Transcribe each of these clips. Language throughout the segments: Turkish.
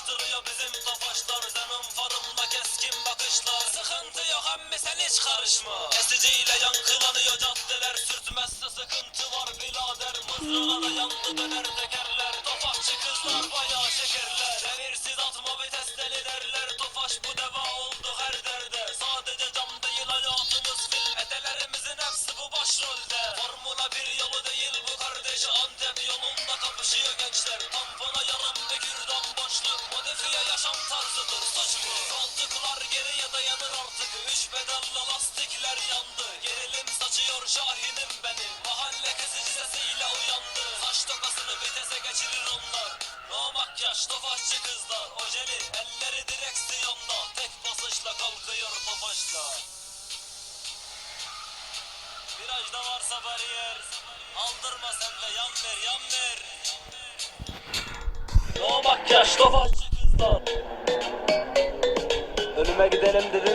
Coşturuyor bizim tofaşlar Zenon forumda keskin bakışlar. Sıkıntı yok emmi sen hiç karışma. Kesiciyle yankılanıyor caddeler. Sürtmezse sıkıntı var birader. Mızrağa da yandı döner tekerler. Tofaşçı kızlar bayağı şekerler. Devirsiz atma vites deli derler. Tofaş bu deva oldu her derde. Sadece cam değil hayatımız film. Edelerimizin hepsi bu başrolde. Formula 1 Makyaj tofaşçı kızlar Ojeli elleri direksiyonda. Tek basışla kalkıyor tofaşla Virajda varsa bariyer Aldırma sen de yan ver yan ver. No makyaj tofaşçı kızlar. Önüme gidelim dedin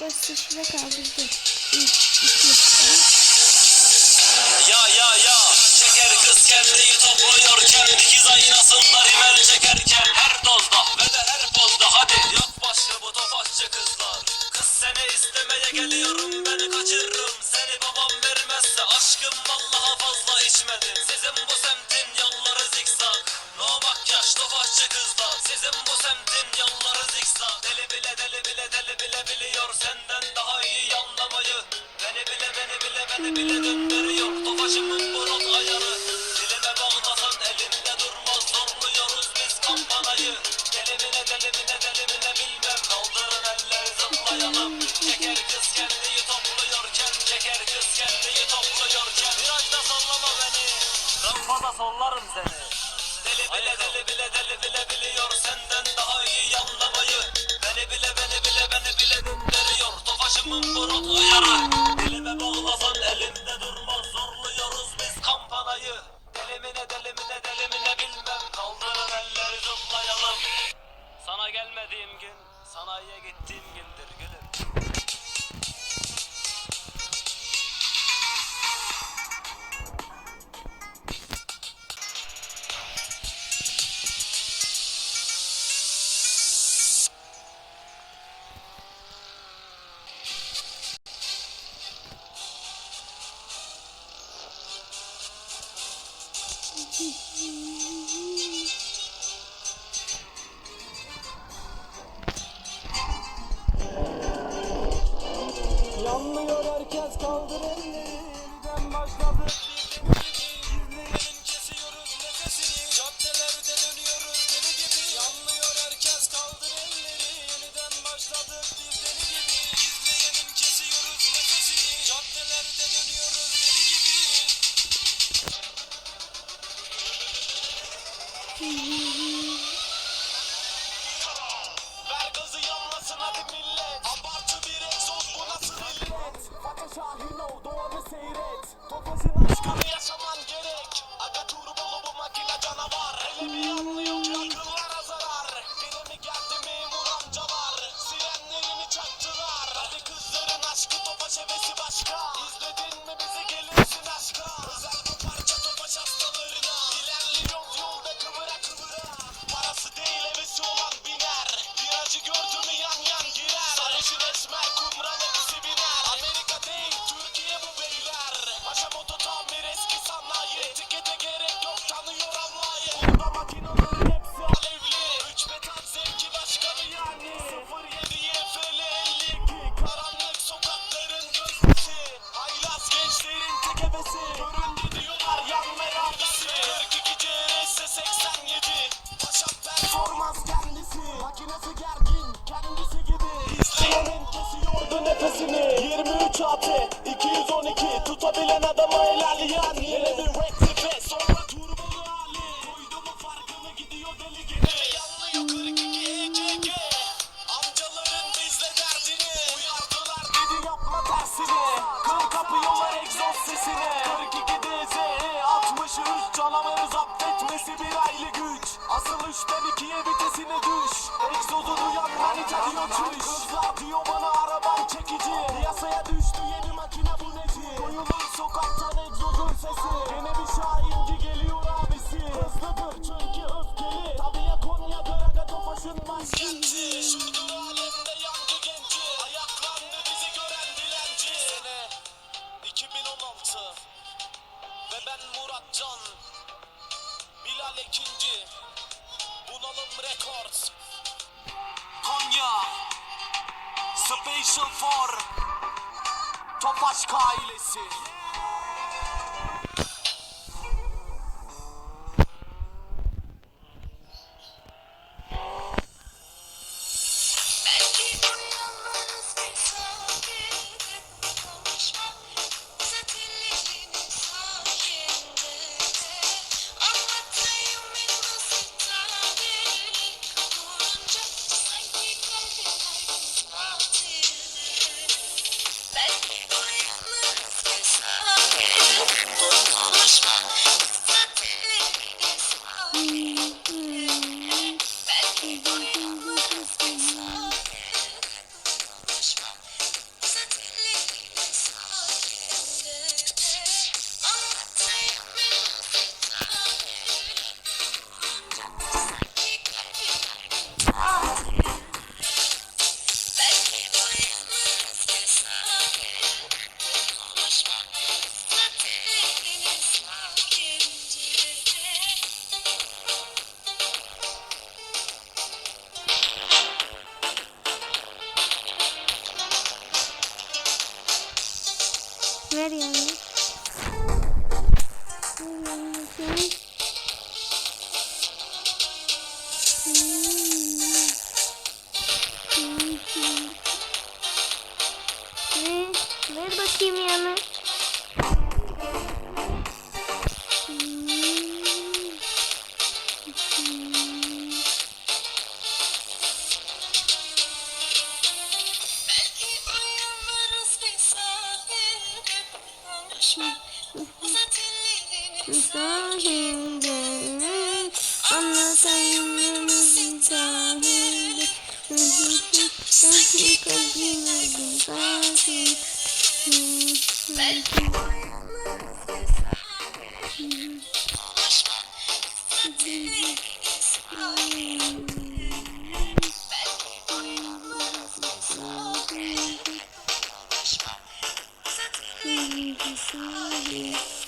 Tek basışla kaldırdı. 3, 2, Ya ya ya. Çeker kız kendiyi topluyorken Dikiz aynasında rimel çekerken Her dozda ve de her pozda Hadi yok başka bu tofaşçı kızlar. Kız seni istemeye geliyorum Beni kaçırırım. Seni babam vermezse Aşkım vallaha fazla içmedim Sizin bu semtin yolları zikzak No makyaj tofaşçı kızlar Sizin bu semtin yolları zikzak. Deli bile deli bile deli bile biliyor Senden daha iyi anlamayı. Beni bile beni bile beni bile döndürüyor. Tofaşımın bu rot ayarı. Dilime bağlasan elimde durmaz. Zorluyoruz biz kampanayı. Delimine delimine delimine bilmem. Kaldırın elleri zıplayalım. Çeker kız kendiyi topluyorken Çeker kız kendiyi topluyorken. Virajda sallama beni. Rampada sollarım seni Deli bile deli bile biliyor Senden daha iyi anlamayı. Beni bile beni bile beni bile döndürüyor Tofaşımın bu rot ayarı Yanmıyor herkes kaldır elleri Yeniden başladık İzleyenin kesiyoruz nefesini. Caddelerde dönüyoruz deli gibi. Yanmıyor herkes kaldır elleri Yeniden başladık biz deli gibi. İzleyenin kesiyoruz nefesini. Caddelerde dönüyoruz deli gibi nasıl gergin kendisi gibi. İslam'ın kesiyordu nefesini. 23 atı 212 tutabilen adama ilerleyen yeni bir reklam Asıl üçten ikiye vitesine düş? Egzozunu yak manita diyor çüş Kızla diyor bana araban çekici. Piyasaya düştü Records. Konya. Special for Topaç ailesi. Ver. Belki kalbimizin belki Belki Thank you.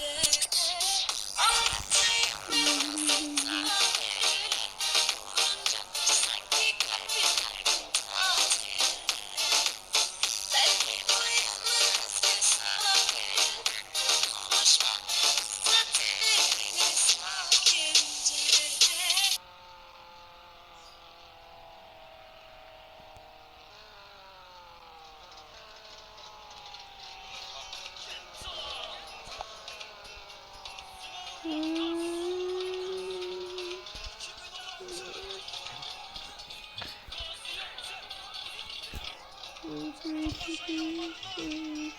Thank you.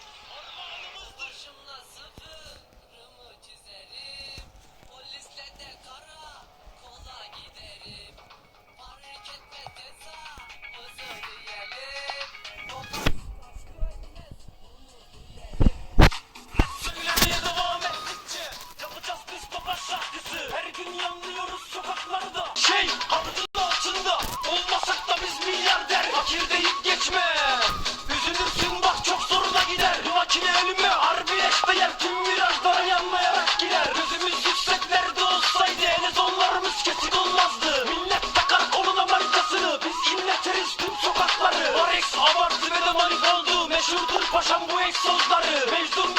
Aşan bu egzozları Mevzum